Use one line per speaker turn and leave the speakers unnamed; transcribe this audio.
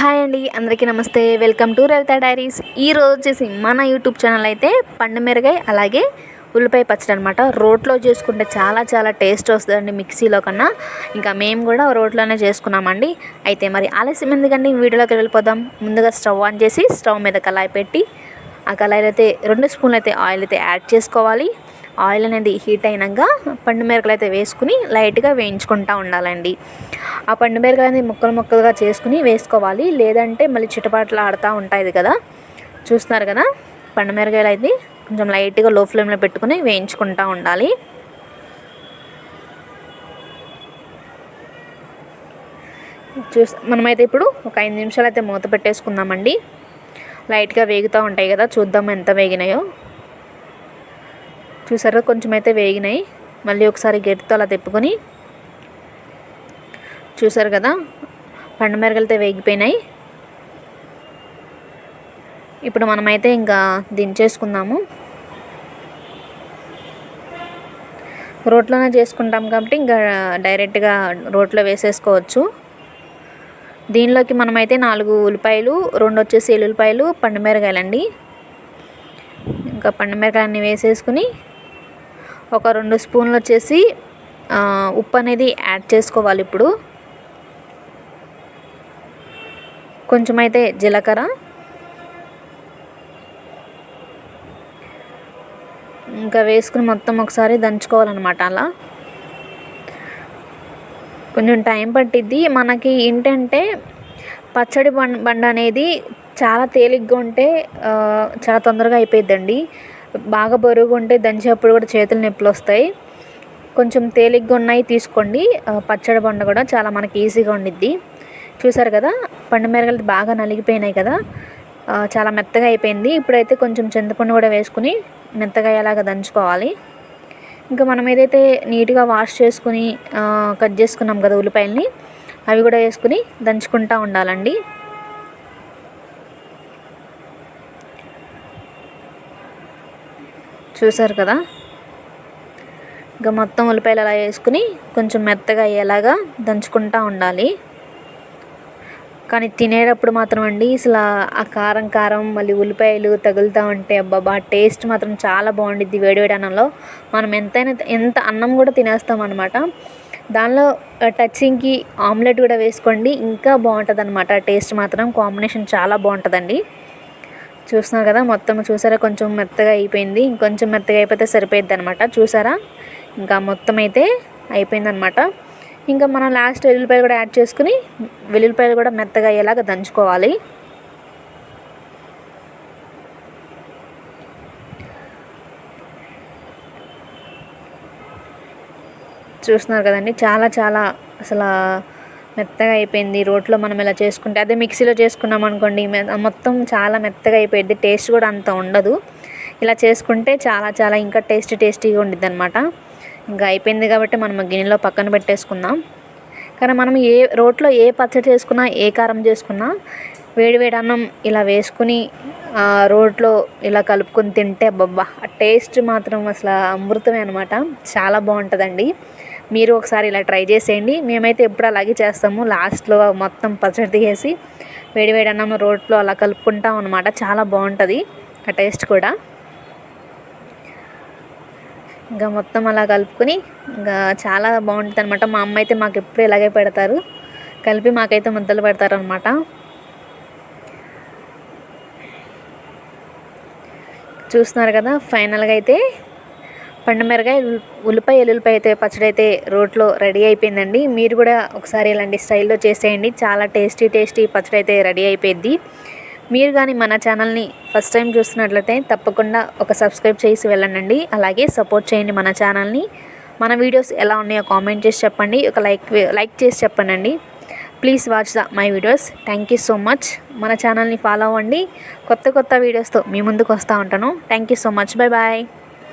Hi అండి అందరికీ నమస్తే. Welcome to Ravitha diaries. ఈ రోజు వచ్చేసి మన యూట్యూబ్ ఛానల్ అయితే పండు మిరగాయ అలాగే ఉల్లిపాయ పచ్చడి అనమాట రోట్లో చేసుకుంటే చాలా చాలా టేస్ట్ వస్తుందండి మిక్సీలో కన్నా. ఇంకా మేము కూడా రోట్లోనే చేసుకున్నామండి. అయితే మరి ఆలస్యం ఎందుకండి? వీడియోలోకి వెళ్ళిపోదాం. ముందుగా స్టవ్ ఆన్ చేసి స్టవ్ మీద కళాయి పెట్టి ఆ కళాయిలో అయితే రెండు స్పూన్లు అయితే ఆయిల్ అయితే యాడ్ చేసుకోవాలి. ఆయిల్ అనేది హీట్ అయినాక పండు మిరకలు అయితే వేసుకుని లైట్గా వేయించుకుంటూ ఉండాలండి. ఆ పండు మిరకలు అనేది ముక్కలు ముక్కలుగా చేసుకుని వేసుకోవాలి. లేదంటే మళ్ళీ చిటపాట్లు ఆడుతూ ఉంటాయి కదా. చూస్తున్నారు కదా? పండు మిరకాయలు అయితే కొంచెం లైట్గా లో ఫ్లేమ్లో పెట్టుకుని వేయించుకుంటూ ఉండాలి. చూస్ మనమైతే ఇప్పుడు ఒక ఐదు నిమిషాలు అయితే మూత పెట్టేసుకుందామండి. లైట్గా వేగుతూ ఉంటాయి కదా చూద్దాం ఎంత వేగినాయో. చూసారా? కొంచెం అయితే వేగినాయి. మళ్ళీ ఒకసారి గెట్తో అలా తిప్పుకొని. చూసారు కదా? పండుమిరగలతో వేగిపోయినాయి. ఇప్పుడు మనమైతే ఇంకా దించేసుకుందాము. రోట్లోనే చేసుకుంటాం కాబట్టి ఇంకా డైరెక్ట్గా రోట్లో వేసేసుకోవచ్చు. దీనిలోకి మనమైతే నాలుగు ఉల్లిపాయలు రెండు వచ్చేసి ఎల్లుల్లిపాయలు పండుమిరగాయలండి ఇంకా పండుమిరకాయలన్నీ వేసేసుకుని ఒక రెండు స్పూన్లు వచ్చేసి ఉప్పు అనేది యాడ్ చేసుకోవాలి ఇప్పుడు. కొంచెం అయితే జీలకర్ర. ఇంకా వేసుకుని మొత్తం ఒకసారి దంచుకోవాలన్నమాట అలా. కొంచెం టైం పట్టిద్ది. మనకి ఏంటంటే పచ్చడి బండ అనేది చాలా తేలిగ్గా ఉంటే చాలా తొందరగా అయిపోయిద్దండి. బాగా బరువుగా ఉంటే దంచేటప్పుడు కూడా చేతులు నొప్పులు వస్తాయి. కొంచెం తేలిగ్గా ఉన్నాయి తీసుకోండి. పచ్చడి బండ కూడా చాలా మనకి ఈజీగా ఉండిద్ది. చూసారు కదా పండు మిరగలు బాగా నలిగిపోయినాయి కదా. చాలా మెత్తగా అయిపోయింది. ఇప్పుడైతే కొంచెం చింతపండు కూడా వేసుకుని మెత్తగా అయ్యేలాగా దంచుకోవాలి. ఇంకా మనం ఏదైతే నీట్గా వాష్ చేసుకుని కట్ చేసుకున్నాం కదా ఉల్లిపాయలని అవి కూడా వేసుకుని దంచుకుంటూ ఉండాలండి. చూసారు కదా? ఇంకా మొత్తం ఉల్లిపాయలు అలా వేసుకుని కొంచెం మెత్తగా అయ్యేలాగా దంచుకుంటూ ఉండాలి. కానీ తినేటప్పుడు మాత్రం అండి అసలు ఆ కారం కారం మళ్ళీ ఉల్లిపాయలు తగులుతూ ఉంటే అబ్బాబా టేస్ట్ మాత్రం చాలా బాగుండిద్ది వేడివేడి అన్నంలో. మనం ఎంతైనా ఎంత అన్నం కూడా తినేస్తాం అనమాట దానిలో టచింగ్కి ఆమ్లెట్ కూడా వేసుకోండి ఇంకా బాగుంటుంది అనమాట టేస్ట్ మాత్రం కాంబినేషన్ చాలా బాగుంటుందండి. చూస్తున్నారు కదా మొత్తం చూసారా కొంచెం మెత్తగా అయిపోయింది. ఇంకొంచెం మెత్తగా అయిపోతే సరిపోయిద్ది అనమాట చూసారా? ఇంకా మొత్తం అయితే అయిపోయిందనమాట ఇంకా మనం లాస్ట్ వెల్లుల్లిపాయలు కూడా యాడ్ చేసుకుని వెల్లుల్లిపాయలు కూడా మెత్తగా అయ్యేలాగా దంచుకోవాలి. చూస్తున్నారు కదండి చాలా చాలా అసలు మెత్తగా అయిపోయింది. రోట్లో మనం ఇలా చేసుకుంటే అదే మిక్సీలో చేసుకున్నాం అనుకోండి మొత్తం చాలా మెత్తగా అయిపోయింది టేస్ట్ కూడా అంత ఉండదు. ఇలా చేసుకుంటే చాలా చాలా ఇంకా టేస్టీ టేస్టీగా ఉండిద్ది అనమాట ఇంకా అయిపోయింది కాబట్టి మనం గిన్నెలో పక్కన పెట్టేసుకుందాం. కానీ మనం ఏ రోట్లో ఏ పచ్చడి చేసుకున్నా ఏ కారం చేసుకున్నా వేడి వేడి అన్నం ఇలా వేసుకుని రోట్లో ఇలా కలుపుకొని తింటే అబ్బబ్బా ఆ టేస్ట్ మాత్రం అసలు అమృతమే అనమాట చాలా బాగుంటుందండి. మీరు ఒకసారి ఇలా ట్రై చేసేయండి. మేమైతే ఎప్పుడు అలాగే చేస్తాము. లాస్ట్లో మొత్తం పచ్చడి తీసేసి వేడి వేడి అన్నం రోట్లో అలా కలుపుకుంటాం అనమాట చాలా బాగుంటుంది ఆ టేస్ట్ కూడా. ఇంకా మొత్తం అలా కలుపుకొని ఇంకా చాలా బాగుంటుంది అనమాట మా అమ్మ అయితే మాకు ఎప్పుడు ఇలాగే పెడతారు. కలిపి మాకైతే ముద్దలు పెడతారు అనమాట చూస్తున్నారు కదా ఫైనల్గా అయితే పండుమిరగాయ ఉల్లిపాయ ఎల్లుల్లిపాయ అయితే పచ్చడి అయితే రోట్లో రెడీ అయిపోయిందండి. మీరు కూడా ఒకసారి ఇలాంటి స్టైల్లో చేసేయండి. చాలా టేస్టీ టేస్టీ పచ్చడి అయితే రెడీ అయిపోయింది మీరు కానీ మన ఛానల్ని ఫస్ట్ టైం చూస్తున్నట్లయితే తప్పకుండా ఒక సబ్స్క్రైబ్ చేసి వెళ్ళండి అలాగే సపోర్ట్ చేయండి మన ఛానల్ని. మన వీడియోస్ ఎలా ఉన్నాయో కామెంట్ చేసి చెప్పండి. ఒక లైక్ లైక్ చేసి చెప్పండి please watch the my videos. Thank you so much. మన ఛానల్ని ఫాలో అవ్వండి. కొత్త కొత్త వీడియోస్తో మీ ముందుకు వస్తూ ఉంటాను. Thank you so much. Bye bye.